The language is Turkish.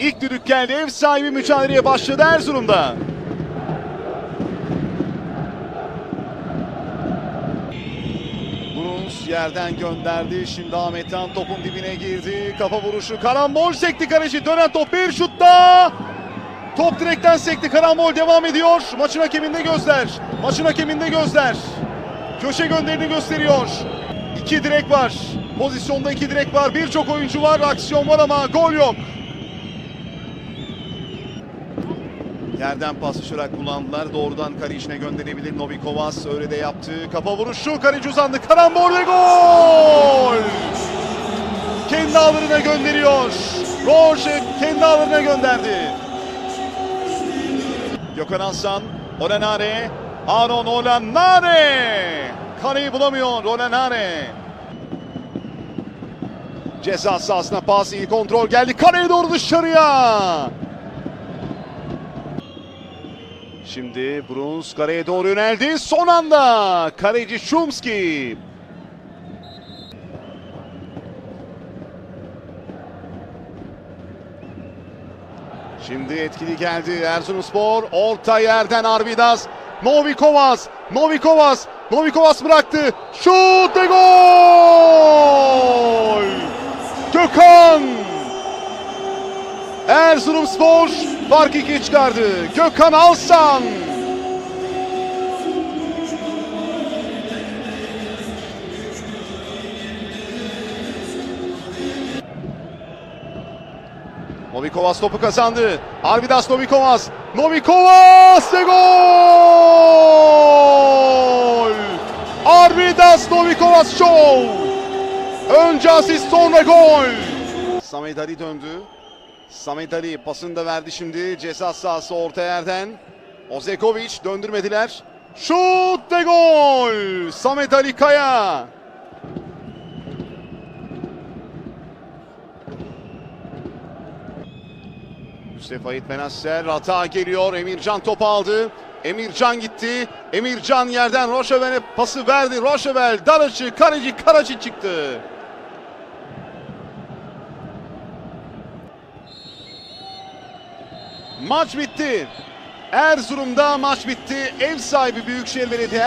İlk düdük geldi. Ev sahibi mücadeleye başladı Erzurum'da. Bruns yerden gönderdi. Şimdi Ahmethan topun dibine girdi. Kafa vuruşu. Karambol sekti kaleci. Dönen top bir şutta. Top direkten sekti. Karambol devam ediyor. Maçın hakeminde gözler. Maçın hakeminde gözler. Köşe gönderini gösteriyor. İki direk var. Pozisyonda iki direk var. Birçok oyuncu var. Aksiyon var ama gol yok. Yerden paslaşarak kullandılar. Doğrudan kale içine gönderebilir Novikovas. Öyle de yaptı. Kafa vuruşu. Kaleci uzandı. Karambol ve gol! Kendi ağlarına gönderiyor. Roche kendi ağlarına gönderdi. Gökhan Aslan, Olenare, Aron Olenare. Kaleyi bulamıyor Olenare. Ceza sahasına pas iyi kontrol geldi. Kaleye doğru dışarıya. Şimdi Bruns kaleye doğru yöneldi. Son anda kaleci Şumski. Şimdi etkili geldi Erzurumspor. Orta yerden Arvidas. Novikovas. Novikovas. Novikovas bıraktı. Şut ve gol! Gökhan! Erzurumspor fark 2 çıkardı. Gökhan Alsan. Novikovas topu kazandı. Arvidas Novikovas. Novikovas ve gol! Arvidas Novikovas show. Önce asist sonra gol. Samet Ali döndü. Samet Ali pasını da verdi şimdi. Ceza sahası orta yerden. Ozekovic döndürmediler. Şut ve gol. Samet Ali Kaya. Mustafa Ait Benasser hata geliyor. Emircan topu aldı. Emircan gitti. Emircan yerden Roşevel'e pası verdi. Roşevel dar açı, kaleci Karaci çıktı. Maç bitti. Erzurum'da maç bitti. Ev sahibi Büyükşehir Belediye